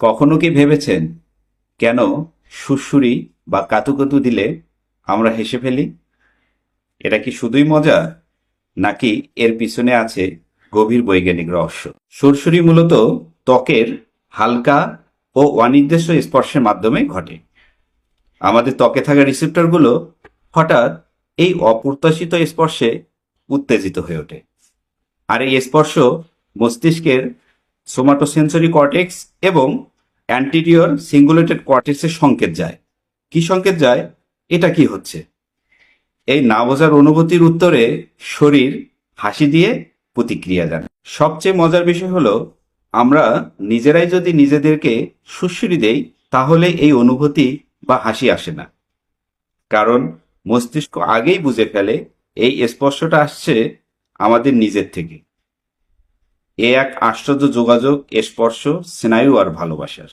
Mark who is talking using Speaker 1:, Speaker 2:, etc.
Speaker 1: কখনো কি ভেবেছেন, কেন সুরসুরি বা কাতুকুতু দিলে আমরা হেসে ফেলি? এটা কি শুধুই মজা, নাকি এর পিছনে আছে গভীর বৈজ্ঞানিক রহস্য? সুরসুরি মূলত ত্বকের হালকা ও অনির্দিষ্ট স্পর্শের মাধ্যমে ঘটে। আমাদের ত্বকে থাকা রিসেপ্টরগুলো হঠাৎ এই অপ্রত্যাশিত স্পর্শে উত্তেজিত হয়ে ওঠে। আর এই স্পর্শ মস্তিষ্কের সোমাটোসেন্সরি কর্টেক্স এবং অ্যান্টিরিয়র সিঙ্গুলেটেড কর্টেক্সের সংকেত যায়। কি সংকেত যায়? এটা কি হচ্ছে? এই না বোঝার অনুভূতির উত্তরে শরীর হাসি দিয়ে প্রতিক্রিয়া জানায় সবচেয়ে মজার বিষয় হলো, আমরা নিজেরাই যদি নিজেদেরকে সুশ্রী দেই, তাহলে এই অনুভূতি বা হাসি আসে না। কারণ মস্তিষ্ক আগেই বুঝে ফেলে, এই স্পর্শটা আসছে আমাদের নিজের থেকে। এ এক আশ্চর্য যোগাযোগ স্পর্শ স্নায়ু আর ভালোবাসার।